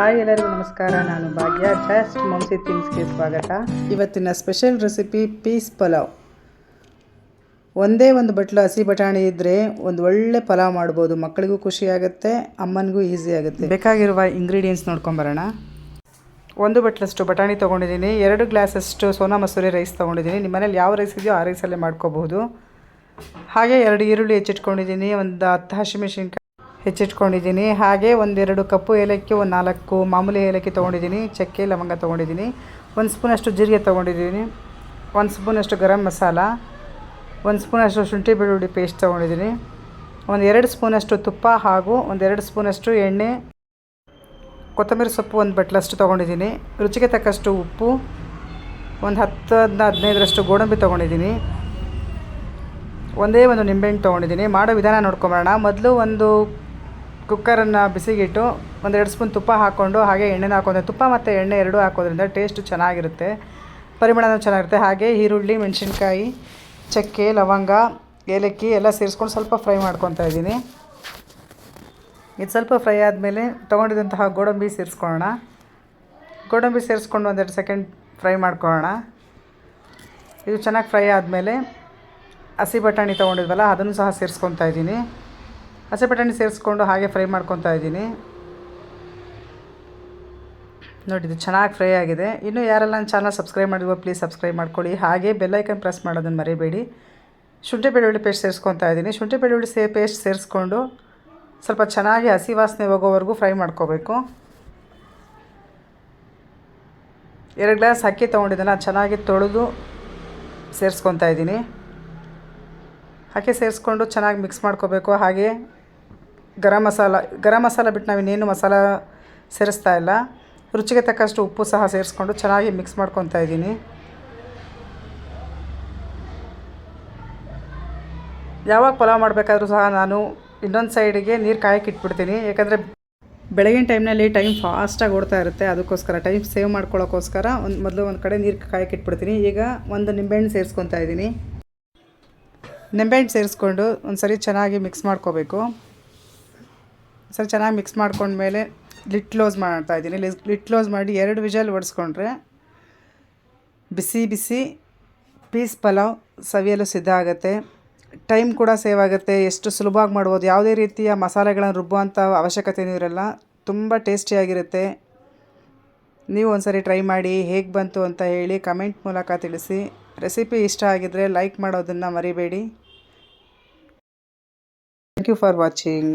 Hi ಎಲ್ಲರಿಗೂ ನಮಸ್ಕಾರ, ನಾನು ಭಾಗ್ಯ. ಜಸ್ಟ್ ಮಂಸಿ ತಿನ್ಸ್ಗೆ ಸ್ವಾಗತ. ಇವತ್ತಿನ ಸ್ಪೆಷಲ್ ರೆಸಿಪಿ ಪೀಸ್ ಪಲಾವ್. ಒಂದೇ ಒಂದು ಬಟ್ಲು ಹಸಿ ಬಟಾಣಿ ಇದ್ದರೆ ಒಂದು ಒಳ್ಳೆ ಪಲಾವ್ ಮಾಡ್ಬೋದು. ಮಕ್ಕಳಿಗೂ ಖುಷಿ ಆಗುತ್ತೆ, ಅಮ್ಮನಿಗೂ ಈಸಿ ಆಗುತ್ತೆ. ಬೇಕಾಗಿರುವ ಇಂಗ್ರೀಡಿಯೆಂಟ್ಸ್ ನೋಡ್ಕೊಂಬರೋಣ ಒಂದು ಬಟ್ಲಷ್ಟು ಬಟಾಣಿ ತೊಗೊಂಡಿದ್ದೀನಿ. ಎರಡು ಗ್ಲಾಸಷ್ಟು ಸೋನಾ ಮಸೂರಿ ರೈಸ್ ತೊಗೊಂಡಿದ್ದೀನಿ. ನಿಮ್ಮ ಮನೇಲಿ ಯಾವ ರೈಸ್ ಇದೆಯೋ ಆ ರೈಸಲ್ಲೇ ಮಾಡ್ಕೋಬಹುದು. ಹಾಗೆ ಎರಡು ಈರುಳ್ಳಿ ಹೆಚ್ಚಿಟ್ಕೊಂಡಿದ್ದೀನಿ. ಒಂದು ಹತ್ತು ಹಸಿಮೆಣಸಿನ್ಕಾಯಿ ಹೆಚ್ಚಿಟ್ಕೊಂಡಿದ್ದೀನಿ. ಹಾಗೆ ಒಂದೆರಡು ಕಪ್ಪು ಏಲಕ್ಕಿ, ಒಂದು ನಾಲ್ಕು ಮಾಮೂಲಿ ಏಲಕ್ಕಿ ತೊಗೊಂಡಿದ್ದೀನಿ. ಚಕ್ಕೆ, ಲವಂಗ ತೊಗೊಂಡಿದ್ದೀನಿ. ಒಂದು ಸ್ಪೂನಷ್ಟು ಜೀರಿಗೆ ತೊಗೊಂಡಿದ್ದೀನಿ. ಒಂದು ಸ್ಪೂನಷ್ಟು ಗರಂ ಮಸಾಲ. ಒಂದು ಸ್ಪೂನಷ್ಟು ಶುಂಠಿ ಬೆಳ್ಳುಳ್ಳಿ ಪೇಸ್ಟ್ ತೊಗೊಂಡಿದ್ದೀನಿ. ಒಂದು ಎರಡು ಸ್ಪೂನಷ್ಟು ತುಪ್ಪ ಹಾಗೂ ಒಂದೆರಡು ಸ್ಪೂನಷ್ಟು ಎಣ್ಣೆ. ಕೊತ್ತಂಬರಿ ಸೊಪ್ಪು ಒಂದು ಬಟ್ಲಷ್ಟು ತೊಗೊಂಡಿದ್ದೀನಿ. ರುಚಿಗೆ ತಕ್ಕಷ್ಟು ಉಪ್ಪು. ಒಂದು ಹತ್ತರಿಂದ ಹದಿನೈದರಷ್ಟು ಗೋಡಂಬಿ ತೊಗೊಂಡಿದ್ದೀನಿ. ಒಂದೇ ಒಂದು ನಿಂಬೆಹಣ್ಣು ತೊಗೊಂಡಿದ್ದೀನಿ. ಮಾಡೋ ವಿಧಾನ ನೋಡ್ಕೊಂಬರೋಣ. ಮೊದಲು ಒಂದು ಕುಕ್ಕರನ್ನು ಬಿಸಿಗಿಟ್ಟು ಒಂದೆರಡು ಸ್ಪೂನ್ ತುಪ್ಪ ಹಾಕ್ಕೊಂಡು ಹಾಗೆ ಎಣ್ಣೆನ ಹಾಕೊಂಡೆ ತುಪ್ಪ ಮತ್ತು ಎಣ್ಣೆ ಎರಡೂ ಹಾಕೋದ್ರಿಂದ ಟೇಸ್ಟು ಚೆನ್ನಾಗಿರುತ್ತೆ. ಪರಿಮಳನೂ ಚೆನ್ನಾಗಿರುತ್ತೆ. ಹಾಗೆ ಈರುಳ್ಳಿ, ಮೆಣಸಿನ್ಕಾಯಿ, ಚಕ್ಕೆ, ಲವಂಗ, ಏಲಕ್ಕಿ ಎಲ್ಲ ಸೇರಿಸ್ಕೊಂಡು ಸ್ವಲ್ಪ ಫ್ರೈ ಮಾಡ್ಕೊತಾ ಇದ್ದೀನಿ. ಇದು ಸ್ವಲ್ಪ ಫ್ರೈ ಆದಮೇಲೆ ತೊಗೊಂಡಿದ್ದಂತಹ ಗೋಡಂಬಿ ಸೇರಿಸ್ಕೊಳ್ಳೋಣ. ಗೋಡಂಬಿ ಸೇರಿಸ್ಕೊಂಡು ಒಂದೆರಡು ಸೆಕೆಂಡ್ ಫ್ರೈ ಮಾಡ್ಕೊಳ್ಳೋಣ. ಇದು ಚೆನ್ನಾಗಿ ಫ್ರೈ ಆದಮೇಲೆ ಹಸಿ ಬಟಾಣಿ ತೊಗೊಂಡಿದ್ವಲ್ಲ, ಅದನ್ನು ಸಹ ಸೇರಿಸ್ಕೊತಾ ಇದ್ದೀನಿ. ಹಸಿ ಬಟಾಣಿ ಸೇರಿಸ್ಕೊಂಡು ಹಾಗೆ ಫ್ರೈ ಮಾಡ್ಕೊತಾ ಇದ್ದೀನಿ. ನೋಡಿ, ಇದು ಚೆನ್ನಾಗಿ ಫ್ರೈ ಆಗಿದೆ. ಇನ್ನೂ ಯಾರೆಲ್ಲ ನನ್ನ ಚಾನಲ್ ಸಬ್ಸ್ಕ್ರೈಬ್ ಮಾಡಿಲ್ವೋ ಪ್ಲೀಸ್ ಸಬ್ಸ್ಕ್ರೈಬ್ ಮಾಡ್ಕೊಳ್ಳಿ. ಹಾಗೆ ಬೆಲ್ಲೈಕನ್ ಪ್ರೆಸ್ ಮಾಡೋದನ್ನು ಮರಿಬೇಡಿ. ಶುಂಠಿ ಬೆಳ್ಳುಳ್ಳಿ ಪೇಸ್ಟ್ ಸೇರಿಸ್ಕೊತಾ ಇದ್ದೀನಿ. ಶುಂಠಿ ಬೆಳ್ಳುಳ್ಳಿ ಸೇ ಪೇಸ್ಟ್ ಸೇರಿಸ್ಕೊಂಡು ಸ್ವಲ್ಪ ಚೆನ್ನಾಗಿ ಹಸಿ ವಾಸನೆ ಹೋಗೋವರೆಗೂ ಫ್ರೈ ಮಾಡ್ಕೋಬೇಕು. ಎರಡು ಗ್ಲಾಸ್ ಅಕ್ಕಿ ತೊಗೊಂಡಿದ್ದೆಲ್ಲ ಚೆನ್ನಾಗಿ ತೊಳೆದು ಸೇರಿಸ್ಕೊತಾ ಇದ್ದೀನಿ. ಅಕ್ಕಿ ಸೇರಿಸ್ಕೊಂಡು ಚೆನ್ನಾಗಿ ಮಿಕ್ಸ್ ಮಾಡ್ಕೋಬೇಕು. ಹಾಗೆ ಗರಂ ಮಸಾಲ ಗರಂ ಮಸಾಲ ಬಿಟ್ಟು ನಾವು ಇನ್ನೇನು ಮಸಾಲ ಸೇರಿಸ್ತಾ ಇಲ್ಲ. ರುಚಿಗೆ ತಕ್ಕಷ್ಟು ಉಪ್ಪು ಸಹ ಸೇರಿಸ್ಕೊಂಡು ಚೆನ್ನಾಗಿ ಮಿಕ್ಸ್ ಮಾಡ್ಕೊತಾ ಇದ್ದೀನಿ. ಯಾವಾಗ ಪಲಾವ್ ಮಾಡಬೇಕಾದ್ರೂ ಸಹ ನಾನು ಇನ್ನೊಂದು ಸೈಡಿಗೆ ನೀರು ಕಾಯಕ್ಕೆ ಇಟ್ಬಿಡ್ತೀನಿ. ಯಾಕಂದರೆ ಬೆಳಗಿನ ಟೈಮ್ನಲ್ಲಿ ಟೈಮ್ ಫಾಸ್ಟಾಗಿ ಓಡ್ತಾ ಇರುತ್ತೆ. ಅದಕ್ಕೋಸ್ಕರ ಟೈಮ್ ಸೇವ್ ಮಾಡ್ಕೊಳ್ಳೋಕ್ಕೋಸ್ಕರ ಒಂದು ಮೊದಲು ಒಂದು ಕಡೆ ನೀರು ಕಾಯಕ್ಕೆ ಇಟ್ಬಿಡ್ತೀನಿ. ಈಗ ಒಂದು ನಿಂಬೆಹಣ್ಣು ಸೇರಿಸ್ಕೊತಾ ಇದ್ದೀನಿ. ನಿಂಬೆಹಣ್ಣು ಸೇರಿಸ್ಕೊಂಡು ಒಂದು ಸರಿ ಚೆನ್ನಾಗಿ ಮಿಕ್ಸ್ ಮಾಡ್ಕೋಬೇಕು. ಸರಿ, ಚೆನ್ನಾಗಿ ಮಿಕ್ಸ್ ಮಾಡ್ಕೊಂಡ್ಮೇಲೆ ಲಿಟ್ ಕ್ಲೋಸ್ ಮಾಡ್ತಾ ಇದ್ದೀನಿ. ಲಿಟ್ ಕ್ಲೋಸ್ ಮಾಡಿ ಎರಡು ವಿಜಲ್ ಒಡಿಸ್ಕೊಂಡ್ರೆ ಬಿಸಿ ಬಿಸಿ ಪೀಸ್ ಪಲಾವ್ ಸವಿಯಲು ಸಿದ್ಧ ಆಗುತ್ತೆ. ಟೈಮ್ ಕೂಡ ಸೇವ್ ಆಗುತ್ತೆ. ಎಷ್ಟು ಸುಲಭವಾಗಿ ಮಾಡ್ಬೋದು. ಯಾವುದೇ ರೀತಿಯ ಮಸಾಲೆಗಳನ್ನು ರುಬ್ಬುವಂಥ ಅವಶ್ಯಕತೆಯೂ ಇರಲ್ಲ. ತುಂಬ ಟೇಸ್ಟಿಯಾಗಿರುತ್ತೆ ನೀವು ಒಂದ್ಸರಿ ಟ್ರೈ ಮಾಡಿ ಹೇಗೆ ಬಂತು ಅಂತ ಹೇಳಿ ಕಮೆಂಟ್ ಮೂಲಕ ತಿಳಿಸಿ. ರೆಸಿಪಿ ಇಷ್ಟ ಆಗಿದ್ದರೆ ಲೈಕ್ ಮಾಡೋದನ್ನು ಮರಿಬೇಡಿ. Thank you for watching